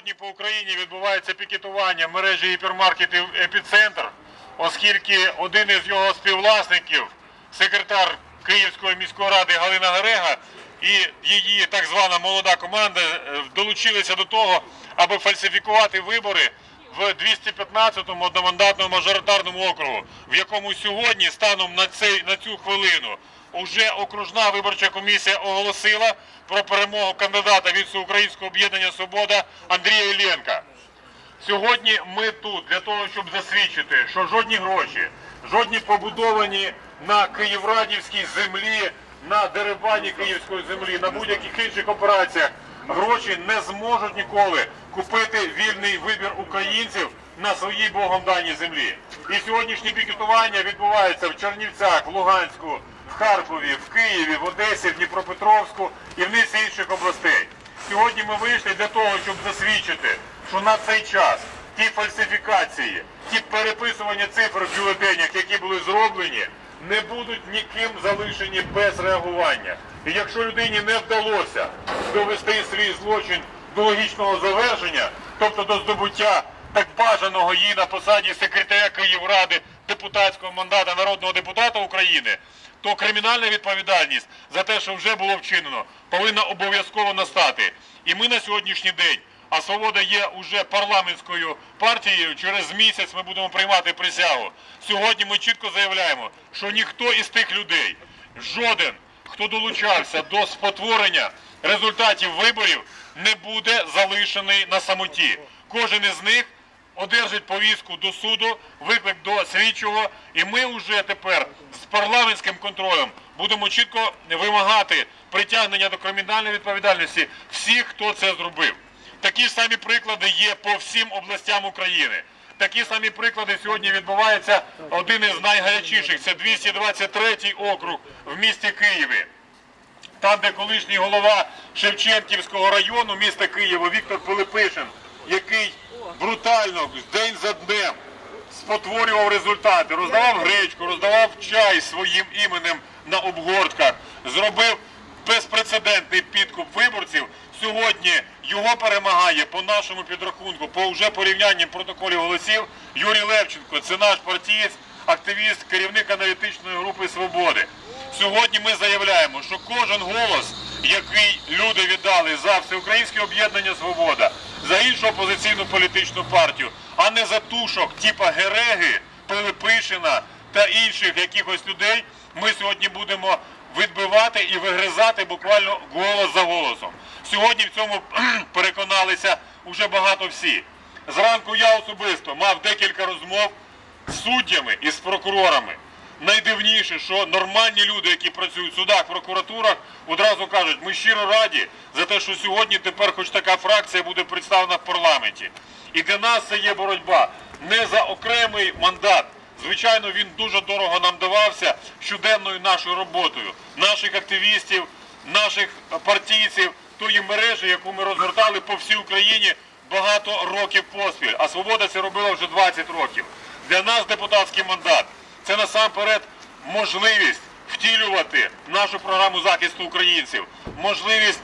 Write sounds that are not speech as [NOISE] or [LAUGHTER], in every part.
Сьогодні по Україні відбувається пікетування мережі гіпермаркетів Епіцентр, оскільки один із його співвласників, секретар Київської міської ради Галина Герега і її так звана молода команда е, долучилися до того, аби фальсифікувати вибори в 215-му одномандатному мажоритарному округу, в якому сьогодні, станом на, цей, на цю хвилину, уже окружна виборча комісія оголосила про перемогу кандидата від Всеукраїнського об'єднання Свобода Андрія Іллєнка. Сьогодні ми тут для того, щоб засвідчити, що жодні гроші, жодні побудовані на Київрадівській землі, на дерибані Київської землі, на будь-яких інших операціях гроші не зможуть ніколи купити вільний вибір українців на своїй Богом даній землі. І сьогоднішнє пікетування відбувається в Чернівцях, в Луганську, Харкові, в Києві, в Одесі, в Дніпропетровську і в низці інших областей. Сьогодні ми вийшли для того, щоб засвідчити, що на цей час ті фальсифікації, ті переписування цифр в бюлетенях, які були зроблені, не будуть ніким залишені без реагування. І якщо людині не вдалося довести свій злочин до логічного завершення, тобто до здобуття так бажаного їй на посаді секретаря Київради депутатського мандата народного депутата України, то кримінальна відповідальність за те, що вже було вчинено, повинна обов'язково настати. І ми на сьогоднішній день, а свобода є уже парламентською партією. Через місяць ми будемо приймати присягу. Сьогодні ми чітко заявляємо, що ніхто із тих людей, жоден, хто долучався до спотворення результатів виборів, не буде залишений на самоті. Кожен із них одержить повістку до суду, виклик до слідчого, і ми вже тепер з парламентським контролем будемо чітко вимагати притягнення до кримінальної відповідальності всіх, хто це зробив. Такі ж самі приклади є по всім областям України. Такі самі приклади сьогодні відбуваються. Один із найгарячіших це 223 округ в місті Києві. Там, де колишній голова Шевченківського району міста Києва Віктор Пилипишин, який брутально день за днем спотворював результати, роздавав гречку, роздавав чай своїм іменем на обгортках, зробив безпрецедентний підкуп виборців. Сьогодні його перемагає по нашому підрахунку, по вже порівнянні протоколів голосів Юрій Левченко. Це наш партієць, активіст, керівник аналітичної групи Свободи. Сьогодні ми заявляємо, що кожен голос, який люди віддали за всеукраїнське об'єднання Свобода, за іншу опозиційну політичну партію, а не за тушок типа Гереги, Пилипишина та інших якихось людей, ми сьогодні будемо відбивати і вигризати буквально голос за голосом. Сьогодні в цьому переконалися уже багато всі. Зранку я особисто мав декілька розмов з суддями і з прокурорами. Найдивніше, що нормальні люди, які працюють в судах, прокуратурах, одразу кажуть, ми щиро раді за те, що сьогодні тепер хоч така фракція буде представлена в парламенті. І для нас це є боротьба не за окремий мандат. Звичайно, він дуже дорого нам давався щоденною нашою роботою, наших активістів, наших партійців, тої мережі, яку ми розгортали по всій Україні багато років поспіль. А свобода це робила вже 20 років. Для нас депутатський мандат це насамперед можливість втілювати нашу програму захисту українців, можливість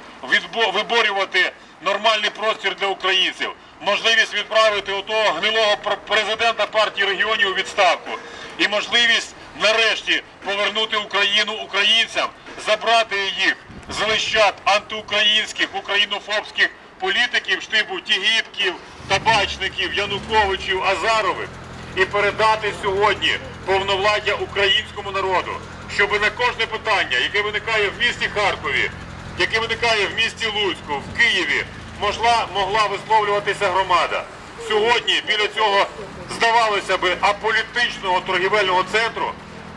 виборювати нормальний простір для українців, можливість відправити отого гнилого президента партії регіонів у відставку і можливість нарешті повернути Україну українцям, забрати їх з лищат антиукраїнських, українофобських політиків штибу Тігіпків, табачників, Януковичів, Азарових і передати сьогодні повновладдя українському народу, щоб на кожне питання, яке виникає в місті Харкові, яке виникає в місті Луцьку, в Києві, могла, могла висловлюватися громада. Сьогодні біля цього, здавалося би, аполітичного торгівельного центру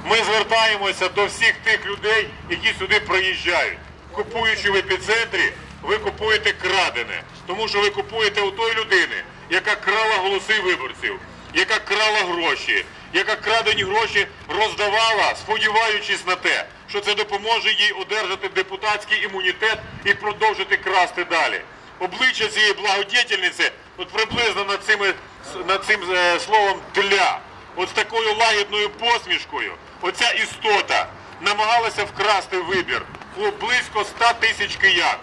ми звертаємося до всіх тих людей, які сюди приїжджають. Купуючи в епіцентрі, ви купуєте крадене, тому що ви купуєте у тої людини, яка крала голоси виборців, яка крала гроші, яка крадені гроші роздавала, сподіваючись на те, що це допоможе їй одержати депутатський імунітет і продовжити красти далі. Обличчя цієї благодетельниці, от приблизно над, цими, над цим е, словом «для», от з такою лагідною посмішкою, оця істота намагалася вкрасти вибір у близько 100 тисяч киян.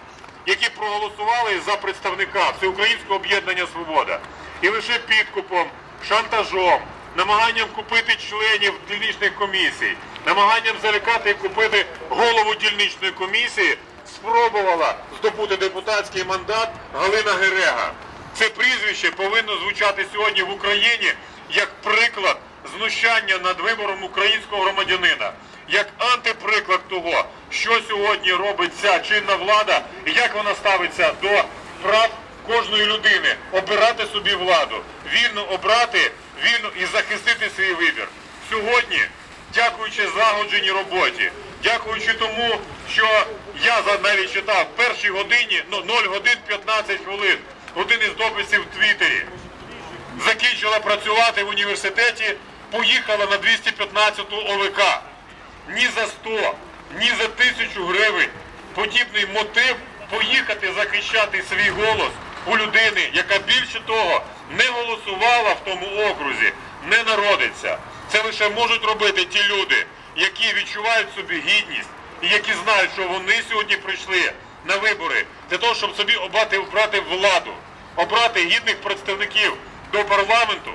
які проголосували за представника Всеукраїнського об'єднання Свобода. І лише підкупом, шантажом, намаганням купити членів дільничних комісій, намаганням залякати і купити голову дільничної комісії, спробувала здобути депутатський мандат Галина Герега. Це прізвище повинно звучати сьогодні в Україні як приклад знущання над вибором українського громадянина, як антиприклад того, що сьогодні робить ця чинна влада і як вона ставиться до прав кожної людини обирати собі владу, вільно обрати, вільно і захистити свій вибір. Сьогодні, дякуючи злагодженій роботі, дякуючи тому, що я навіть читав в першій годині, ну 0 годин 15 хвилин, один із дописів в Твіттері закінчила працювати в університеті, поїхала на 215 ОВК. Ні за 100, ні за тисячу гривень подібний мотив поїхати захищати свій голос у людини, яка більше того не голосувала в тому окрузі, не народиться. Це лише можуть робити ті люди, які відчувають собі гідність і які знають, що вони сьогодні прийшли на вибори для того, щоб собі обрати, обрати владу, обрати гідних представників до парламенту,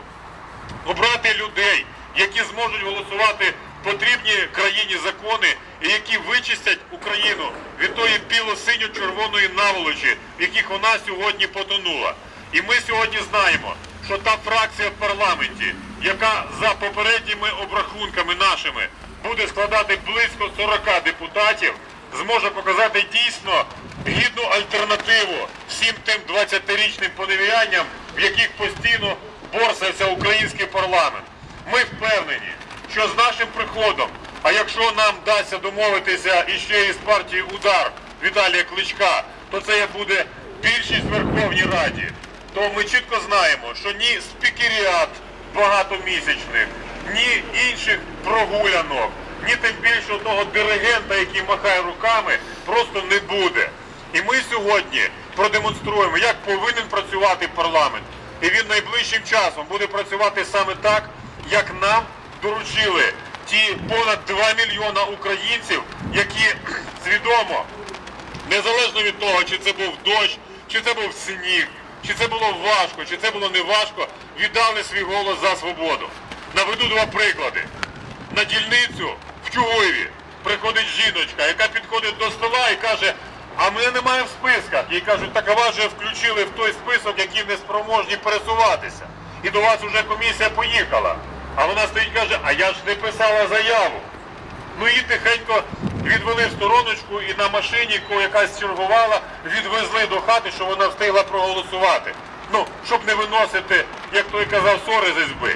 обрати людей, які зможуть голосувати потрібні країні закони і які вичистять Україну від тої біло-синьо-червоної наволочі, в яких вона сьогодні потонула. І ми сьогодні знаємо, що та фракція в парламенті, яка за попередніми обрахунками нашими буде складати близько 40 депутатів, зможе показати дійсно гідну альтернативу всім тим 20-річним поневірянням, в яких постійно борсається український парламент. Ми впевнені, що з нашим приходом, а якщо нам вдасться домовитися іще із партії Удар Віталія Кличка, то це буде більшість Верховній Раді. То ми чітко знаємо, що ні спікеріат багатомісячних, ні інших прогулянок, ні тим більше одного диригента, який махає руками, просто не буде. І ми сьогодні продемонструємо, як повинен працювати парламент. І він найближчим часом буде працювати саме так, як нам доручили ті понад 2 мільйона українців, які свідомо, незалежно від того, чи це був дощ, чи це був сніг, чи це було важко, чи це було не важко, віддали свій голос за свободу. Наведу два приклади. На дільницю в Чугуєві приходить жіночка, яка підходить до стола і каже, а мене немає в списках. Їй кажуть, так а вас же включили в той список, які не спроможні пересуватися. І до вас вже комісія поїхала. А вона стоїть і каже, а я ж не писала заяву. Ну її тихенько відвели стороночку і на машині, якась чергувала, відвезли до хати, щоб вона встигла проголосувати. Ну, щоб не виносити, як той казав, сори з ізби.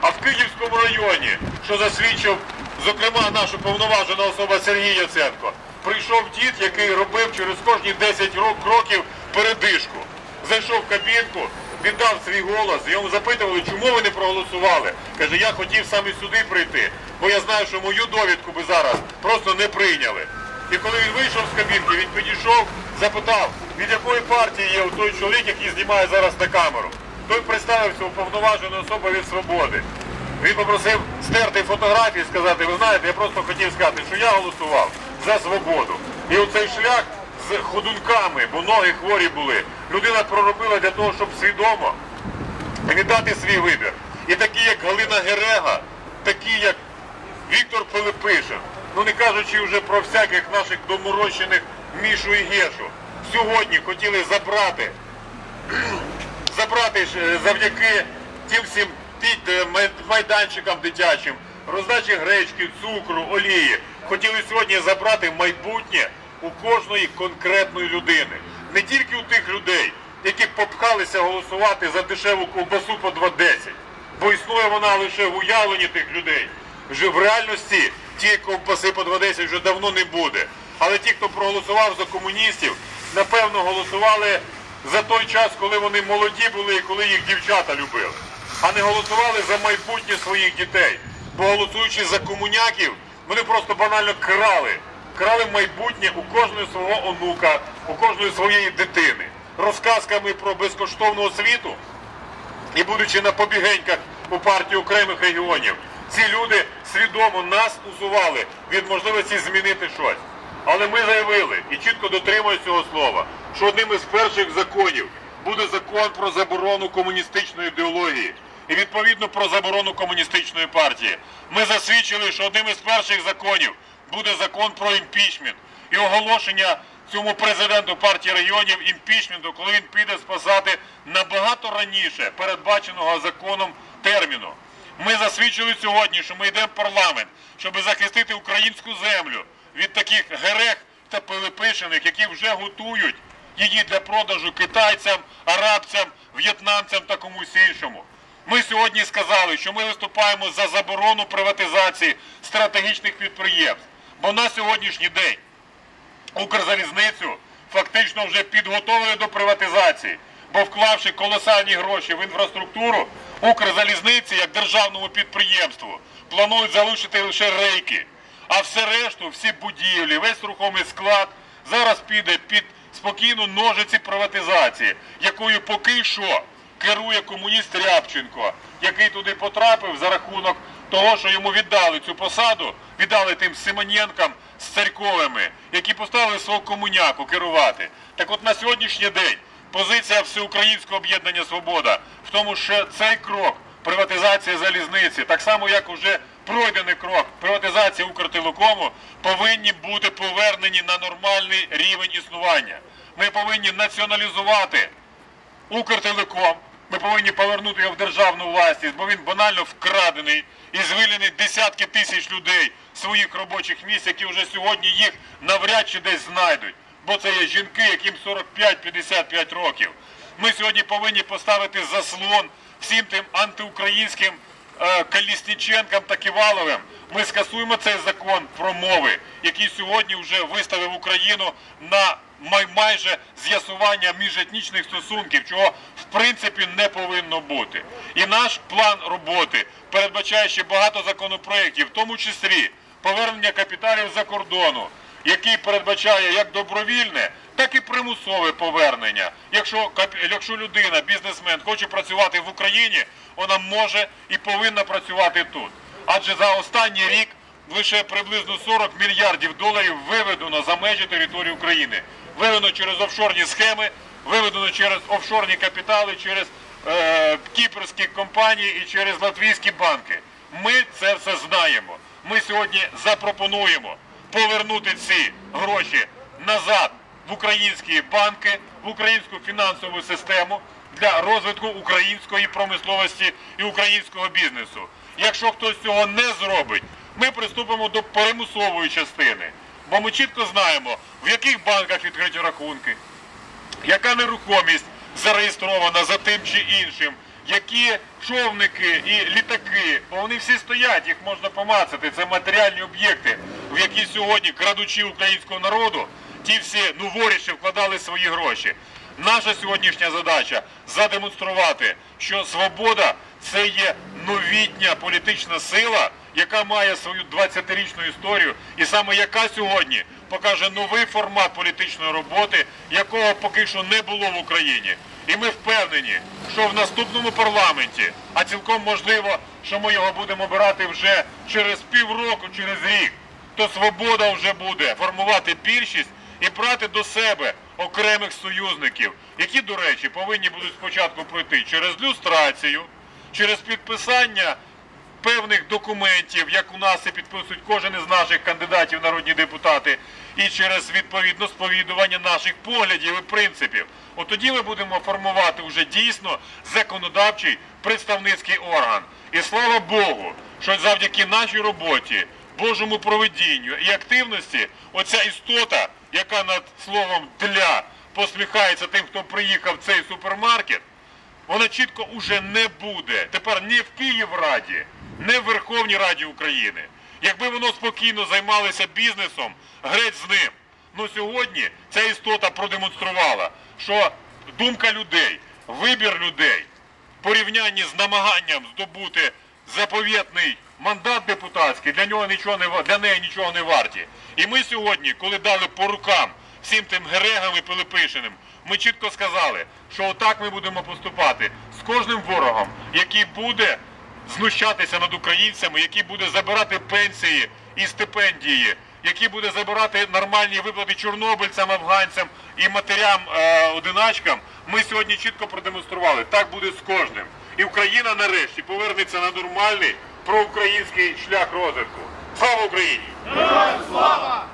А в Київському районі, що засвідчив, зокрема, наша повноважена особа Сергій Яценко, прийшов дід, який робив через кожні 10 кроків передишку. Зайшов в кабінку, віддав свій голос, йому запитували, чому ви не проголосували. Каже, я хотів саме сюди прийти, бо я знаю, що мою довідку би зараз просто не прийняли. І коли він вийшов з кабінки, він підійшов, запитав, від якої партії є той чоловік, який знімає зараз на камеру. Той представився уповноважена особа від свободи. Він попросив стерти фотографії сказати, ви знаєте, я просто хотів сказати, що я голосував за свободу. І оцей шлях з ходунками, бо ноги хворі були, людина проробила для того, щоб свідомо віддати свій вибір. І такі, як Галина Герега, такі, як Віктор Пилипишин, ну не кажучи вже про всяких наших доморощених Мішу і Гешу, сьогодні хотіли забрати [CLEARS THROAT] забрати е, завдяки тим всім е, майданчикам дитячим, роздачі гречки, цукру, олії. Хотіли сьогодні забрати майбутнє у кожної конкретної людини. Не тільки у тих людей, які попхалися голосувати за дешеву ковбасу по 2,10, бо існує вона лише в уявленні тих людей. Вже в реальності тієї ковбаси по 2,10 вже давно не буде. Але ті, хто проголосував за комуністів, напевно голосували за той час, коли вони молоді були і коли їх дівчата любили, а не голосували за майбутнє своїх дітей. Бо голосуючи за комуняків, вони просто банально крали. Крали майбутнє у кожного свого онука, у кожної своєї дитини. Розказками про безкоштовну освіту і будучи на побігеньках у партії окремих регіонів, ці люди свідомо нас усували від можливості змінити щось. Але ми заявили і чітко дотримуємо цього слова, що одним із перших законів буде закон про заборону комуністичної ідеології і відповідно про заборону комуністичної партії. Ми засвідчили, що одним із перших законів буде закон про імпічмент і оголошення цьому президенту партії регіонів імпічменту, коли він піде з посади набагато раніше передбаченого законом терміну. Ми засвідчили сьогодні, що ми йдемо в парламент, щоб захистити українську землю від таких герех та пилипишених, які вже готують її для продажу китайцям, арабцям, в'єтнамцям та комусь іншому. Ми сьогодні сказали, що ми виступаємо за заборону приватизації стратегічних підприємств. Бо на сьогоднішній день Укрзалізницю фактично вже підготовили до приватизації, бо вклавши колосальні гроші в інфраструктуру, Укрзалізниці як державному підприємству планують залишити лише рейки, а все решту, всі будівлі, весь рухомий склад зараз піде під спокійну ножиці приватизації, якою поки що керує комуніст Рябченко, який туди потрапив за рахунок того, що йому віддали цю посаду, віддали тим Симоненкам з царьковими, які поставили свого комуняку керувати. Так от на сьогоднішній день позиція Всеукраїнського об'єднання Свобода в тому, що цей крок приватизація залізниці, так само як уже пройдений крок приватизації Укртелекому, повинні бути повернені на нормальний рівень існування. Ми повинні націоналізувати Укртелеком. Ми повинні повернути його в державну власність, бо він банально вкрадений і звільнений десятки тисяч людей своїх робочих місць, які вже сьогодні їх навряд чи десь знайдуть. Бо це є жінки, яким 45-55 років. Ми сьогодні повинні поставити заслон всім тим антиукраїнським е, Колісніченкам та Ківаловим. Ми скасуємо цей закон про мови, який сьогодні вже виставив Україну на майже з'ясування міжетнічних стосунків, чого в принципі не повинно бути. І наш план роботи передбачає ще багато законопроєктів, в тому числі повернення капіталів за кордону, який передбачає як добровільне, так і примусове повернення. Якщо, якщо людина, бізнесмен, хоче працювати в Україні, вона може і повинна працювати тут. Адже за останній рік лише приблизно 40 мільярдів доларів виведено за межі території України. Виведено через офшорні схеми, виведено через офшорні капітали, через е, кіпрські компанії і через латвійські банки. Ми це все знаємо. Ми сьогодні запропонуємо повернути ці гроші назад в українські банки, в українську фінансову систему для розвитку української промисловості і українського бізнесу. Якщо хтось цього не зробить, ми приступимо до примусової частини. Бо ми чітко знаємо, в яких банках відкриті рахунки, яка нерухомість зареєстрована за тим чи іншим, які човники і літаки, бо вони всі стоять, їх можна помацати. Це матеріальні об'єкти, в які сьогодні, крадучи українського народу, ті всі ну воріші вкладали свої гроші. Наша сьогоднішня задача задемонструвати, що свобода це є новітня політична сила, яка має свою 20-річну історію, і саме яка сьогодні покаже новий формат політичної роботи, якого поки що не було в Україні. І ми впевнені, що в наступному парламенті, а цілком можливо, що ми його будемо обирати вже через півроку, через рік, то свобода вже буде формувати більшість і брати до себе окремих союзників, які, до речі, повинні будуть спочатку пройти через люстрацію, через підписання певних документів, як у нас це підписують кожен із наших кандидатів народні депутати, і через відповідно сповідування наших поглядів і принципів. От тоді ми будемо формувати вже дійсно законодавчий представницький орган. І слава Богу, що завдяки нашій роботі, Божому проведінню і активності, оця істота, яка над словом для посміхається тим, хто приїхав в цей супермаркет, вона чітко уже не буде. Тепер ні в Київраді, ні в Верховній Раді України. Якби воно спокійно займалося бізнесом, греть з ним. Ну сьогодні ця істота продемонструвала, що думка людей, вибір людей в порівнянні з намаганням здобути заповітний мандат депутатський, для нього нічого не для неї нічого не варті. І ми сьогодні, коли дали по рукам всім тим Грегам і Пилипишиним, ми чітко сказали, що отак ми будемо поступати з кожним ворогом, який буде знущатися над українцями, який буде забирати пенсії і стипендії який буде забирати нормальні виплати чорнобильцям, афганцям і матерям е, одиначкам, ми сьогодні чітко продемонстрували. Так буде з кожним. І Україна нарешті повернеться на нормальний проукраїнський шлях розвитку. Слава Україні! Героям слава!